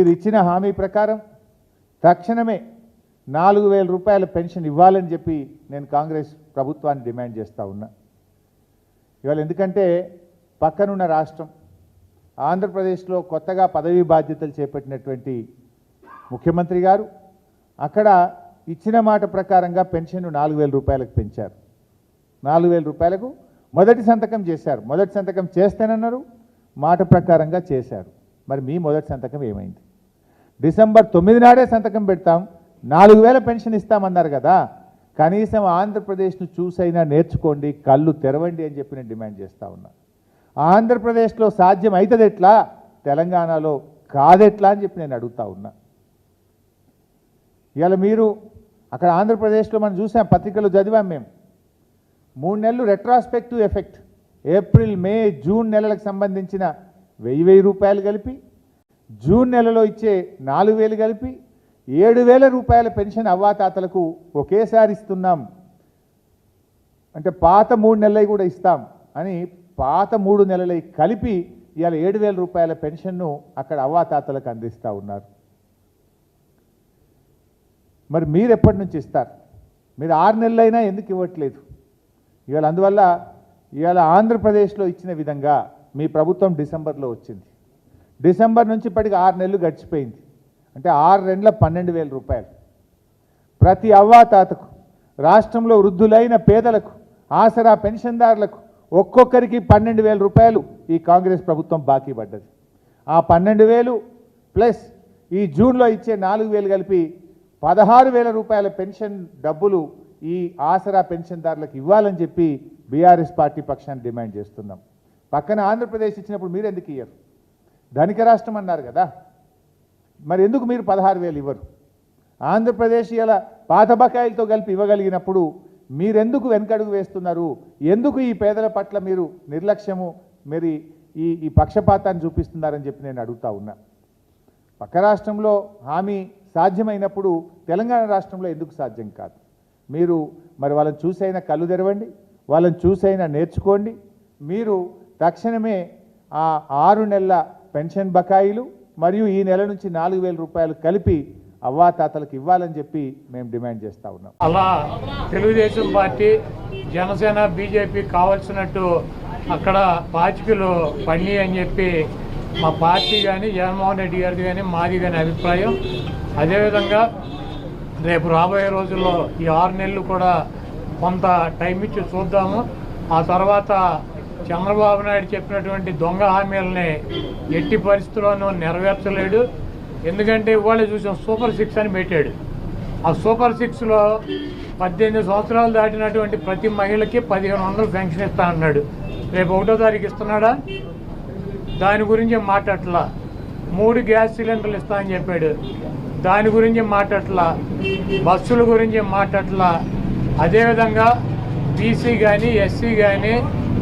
మీరు ఇచ్చిన హామీ ప్రకారం తక్షణమే నాలుగు వేల రూపాయల పెన్షన్ ఇవ్వాలని చెప్పి నేను కాంగ్రెస్ ప్రభుత్వాన్ని డిమాండ్ చేస్తూ ఉన్నా. ఇవాళ ఎందుకంటే పక్కనున్న రాష్ట్రం ఆంధ్రప్రదేశ్లో కొత్తగా పదవీ బాధ్యతలు చేపట్టినటువంటి ముఖ్యమంత్రి గారు అక్కడ ఇచ్చిన మాట ప్రకారంగా పెన్షన్ నాలుగు వేల రూపాయలకు పెంచారు. నాలుగు వేల రూపాయలకు మొదటి సంతకం చేశారు. మొదటి సంతకం చేస్తేనన్నారు మాట ప్రకారంగా చేశారు. మరి మీ మొదటి సంతకం ఏమైంది? డిసెంబర్ తొమ్మిది నాడే సంతకం పెడతాం. నాలుగు వేల పెన్షన్ ఇస్తామన్నారు కదా. కనీసం ఆంధ్రప్రదేశ్ను చూసైనా నేర్చుకోండి కళ్ళు తెరవండి అని చెప్పి నేను డిమాండ్ చేస్తూ ఉన్నా. ఆంధ్రప్రదేశ్లో సాధ్యం అవుతుంది ఎట్లా తెలంగాణలో కాదెట్లా అని చెప్పి నేను అడుగుతా ఉన్నా. ఇవాళ మీరు అక్కడ ఆంధ్రప్రదేశ్లో మనం చూసాం పత్రికలు చదివాం మేము. మూడు నెలలు retrospective effect April May June నెలలకు సంబంధించిన వెయ్యి వెయ్యి రూపాయలు కలిపి జూన్ నెలలో ఇచ్చే నాలుగు వేలు కలిపి ఏడు వేల రూపాయల పెన్షన్ అవ్వాతాతలకు ఒకేసారి ఇస్తున్నాం. అంటే పాత మూడు నెలలవి కూడా ఇస్తాం అని పాత మూడు నెలలవి కలిపి ఇవాళ ఏడు వేల రూపాయల పెన్షన్ను అక్కడ అవ్వాతాతలకు అందిస్తూ ఉన్నారు. మరి మీరు ఎప్పటి నుంచి ఇస్తారు? మీరు ఆరు నెలలైనా ఎందుకు ఇవ్వట్లేదు? ఇవాళ అందువల్ల ఇవాళ ఆంధ్రప్రదేశ్లో ఇచ్చిన విధంగా మీ ప్రభుత్వం డిసెంబర్లో వచ్చింది. డిసెంబర్ నుంచి ఇప్పటికి ఆరు నెలలు గడిచిపోయింది. అంటే ఆరు రెండ్ల పన్నెండు వేల రూపాయలు. ప్రతి అవ్వాతాతకు రాష్ట్రంలో వృద్ధులైన పేదలకు ఆసరా పెన్షన్దారులకు ఒక్కొక్కరికి పన్నెండు వేల రూపాయలు ఈ కాంగ్రెస్ ప్రభుత్వం బాకీ పడ్డది. ఆ పన్నెండు వేలు ప్లస్ ఈ జూన్లో ఇచ్చే నాలుగు వేలు కలిపి పదహారు వేల రూపాయల పెన్షన్ డబ్బులు ఈ ఆసరా పెన్షన్దారులకు ఇవ్వాలని చెప్పి బీఆర్ఎస్ పార్టీ పక్షాన్ని డిమాండ్ చేస్తున్నాం. పక్కన ఆంధ్రప్రదేశ్ ఇచ్చినప్పుడు మీరు ఎందుకు ఇయ్యరు? ధనిక రాష్ట్రం అన్నారు కదా. మరి ఎందుకు మీరు పదహారు వేలు ఇవ్వరు? ఆంధ్రప్రదేశ్ ఇలా పాత బకాయిలతో కలిపి ఇవ్వగలిగినప్పుడు మీరెందుకు వెనకడుగు వేస్తున్నారు? ఎందుకు ఈ పేదల పట్ల మీరు నిర్లక్ష్యము? మరి ఈ ఈ పక్షపాతాన్ని చూపిస్తున్నారని చెప్పి నేను అడుగుతా ఉన్నా. పక్క రాష్ట్రంలో హామీ సాధ్యమైనప్పుడు తెలంగాణ రాష్ట్రంలో ఎందుకు సాధ్యం కాదు? మీరు మరి వాళ్ళని చూసైనా కళ్ళు తెరవండి వాళ్ళని చూసైనా నేర్చుకోండి. మీరు తక్షణమే ఆ ఆరు నెలల పెన్షన్ బకాయిలు మరియు ఈ నెల నుంచి నాలుగు వేల రూపాయలు కలిపి అవ్వాతాతలకు ఇవ్వాలని చెప్పి మేము డిమాండ్ చేస్తూ ఉన్నాం. అలా తెలుగుదేశం పార్టీ జనసేన బీజేపీ కావాల్సినట్టు అక్కడ పాచికలు పని అని చెప్పి మా పార్టీ కానీ జగన్మోహన్ రెడ్డి గారిది కానీ మాది కానీ అభిప్రాయం. అదేవిధంగా రేపు రాబోయే రోజుల్లో ఈ ఆరు నెలలు కూడా కొంత టైం ఇచ్చి చూద్దాము. ఆ తర్వాత చంద్రబాబు నాయుడు చెప్పినటువంటి దొంగ హామీలని ఎట్టి పరిస్థితుల్లోనూ నెరవేర్చలేడు. ఎందుకంటే ఇవాళ చూసాం సూపర్ సిక్స్ అని పెట్టాడు. ఆ సూపర్ సిక్స్లో పద్దెనిమిది సంవత్సరాలు దాటినటువంటి ప్రతి మహిళకి పదిహేను వందలు పెన్షన్ ఇస్తా అన్నాడు. రేపు ఒకటో తారీఖు ఇస్తున్నాడా? దాని గురించి మాట్లాడలా మూడు గ్యాస్ సిలిండర్లు ఇస్తా అని చెప్పాడు. దాని గురించి మాట్లాడలా బస్సుల గురించి మాట్లాడలా అదేవిధంగా బీసీ కానీ ఎస్సీ కానీ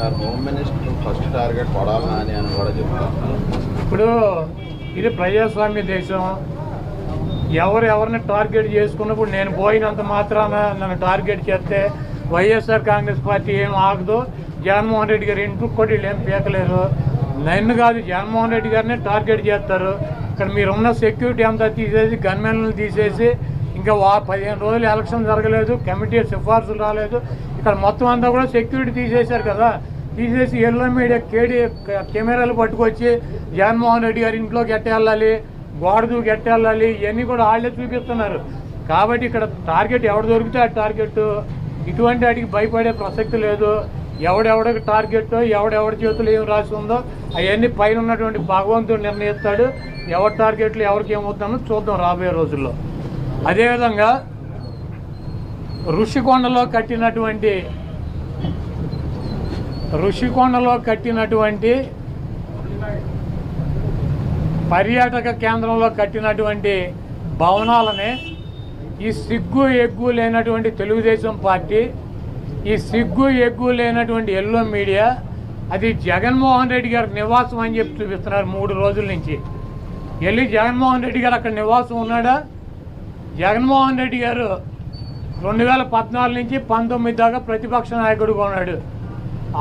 home minister first target Kodali అని అని కూడా చెప్తున్నారు ఇప్పుడు ఇది ప్రజాస్వామ్య దేశం. ఎవరు ఎవరిని టార్గెట్ చేసుకున్నప్పుడు నేను పోయినంత మాత్రాన నన్ను టార్గెట్ చేస్తే వైఎస్ఆర్ కాంగ్రెస్ పార్టీ ఏం ఆగదు. జగన్మోహన్ రెడ్డి గారు ఇంటికి కూడా వీళ్ళు ఏం పీకలేరు. నన్ను కాదు జగన్మోహన్ రెడ్డి గారినే టార్గెట్ చేస్తారు. ఇక్కడ మీరు ఉన్న సెక్యూరిటీ అంతా తీసేసి గన్మెన్లను తీసేసి ఇంకా వా పదిహేను రోజులు ఎలక్షన్ జరగలేదు కమిటీ సిఫార్సులు రాలేదు. అక్కడ మొత్తం అంతా కూడా సెక్యూరిటీ తీసేశారు కదా. తీసేసి ఎల్లో మీడియా కేడి కెమెరాలు పట్టుకొచ్చి జగన్మోహన్ రెడ్డి గారి ఇంట్లోకి ఎట్ట గోడదు గోడ ఇవన్నీ కూడా వాళ్ళే చూపిస్తున్నారు. కాబట్టి ఇక్కడ టార్గెట్ ఎవడు దొరికితే ఆ టార్గెట్ ఇటువంటి వాటికి భయపడే ప్రసక్తి లేదు. ఎవడెవడికి టార్గెట్ ఎవడెవడి చేతులు ఏం రాసి ఉందో అవన్నీ పైన ఉన్నటువంటి భగవంతుడు నిర్ణయిస్తాడు. ఎవరి టార్గెట్లు ఎవరికి ఏమవుతుందో చూద్దాం రాబోయే రోజుల్లో. అదేవిధంగా ఋషికొండలో కట్టినటువంటి ఋషికొండలో కట్టినటువంటి పర్యాటక కేంద్రంలో కట్టినటువంటి భవనాలని ఈ సిగ్గు ఎగ్గు లేనటువంటి తెలుగుదేశం పార్టీ ఈ సిగ్గు ఎగ్గు లేనటువంటి ఎల్లో మీడియా అది జగన్మోహన్ రెడ్డి గారి నివాసం అని చెప్పి చూపిస్తున్నారు మూడు రోజుల నుంచి. వెళ్ళి జగన్మోహన్ రెడ్డి గారు అక్కడ నివాసం ఉన్నాడా? జగన్మోహన్ రెడ్డి గారు రెండు వేల పద్నాలుగు నుంచి పంతొమ్మిది దాకా ప్రతిపక్ష నాయకుడుగా ఉన్నాడు.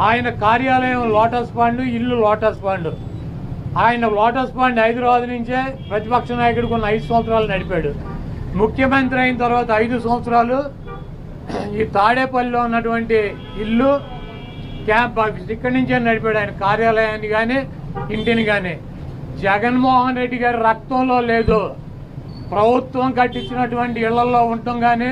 ఆయన కార్యాలయం లోటస్ పాండ్ ఇల్లు లోటస్ పాండ్ ఆయన లోటస్ పాండ్ హైదరాబాద్ నుంచే ప్రతిపక్ష నాయకుడికి ఉన్న ఐదు సంవత్సరాలు నడిపాడు. ముఖ్యమంత్రి అయిన తర్వాత ఐదు సంవత్సరాలు ఈ తాడేపల్లిలో ఉన్నటువంటి ఇల్లు క్యాంప్ ఆఫీస్ ఇక్కడి నుంచే నడిపాడు ఆయన కార్యాలయాన్ని కానీ ఇంటిని కానీ జగన్మోహన్ రెడ్డి గారి రక్తంలో లేదు. ప్రభుత్వం కట్టించినటువంటి ఇళ్ళలో ఉండటం కానీ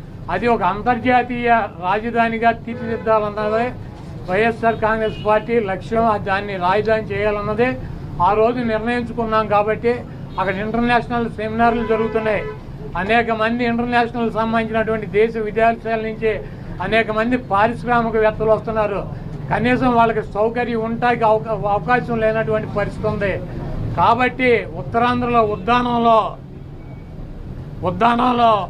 అది ఒక అంతర్జాతీయ రాజధానిగా తీర్చిదిద్దాలన్నదే వైఎస్ఆర్ కాంగ్రెస్ పార్టీ లక్ష్యం. దాన్ని రాజధాని చేయాలన్నదే ఆ రోజు నిర్ణయించుకున్నాం కాబట్టి అక్కడ ఇంటర్నేషనల్ సెమినార్లు జరుగుతున్నాయి. అనేక మంది ఇంటర్నేషనల్ సంబంధించినటువంటి దేశ విదేశాల నుంచి అనేక మంది పారిశ్రామికవేత్తలు వస్తున్నారు. కనీసం వాళ్ళకి సౌకర్యం ఉండటానికి అవకా- అవకాశం లేనటువంటి పరిస్థితి ఉంది. కాబట్టి ఉత్తరాంధ్రలో ఉద్దానంలో ఉద్దానంలో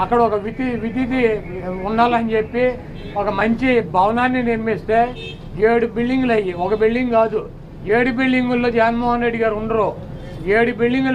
అక్కడ ఒక విధి విధిది ఉండాలని చెప్పి ఒక మంచి భవనాన్ని నిర్మిస్తే ఏడు బిల్డింగ్లు అయ్యి. ఒక బిల్డింగ్ కాదు. ఏడు బిల్డింగుల్లో జగన్మోహన్ రెడ్డి గారు ఉండరు. ఏడు బిల్డింగులు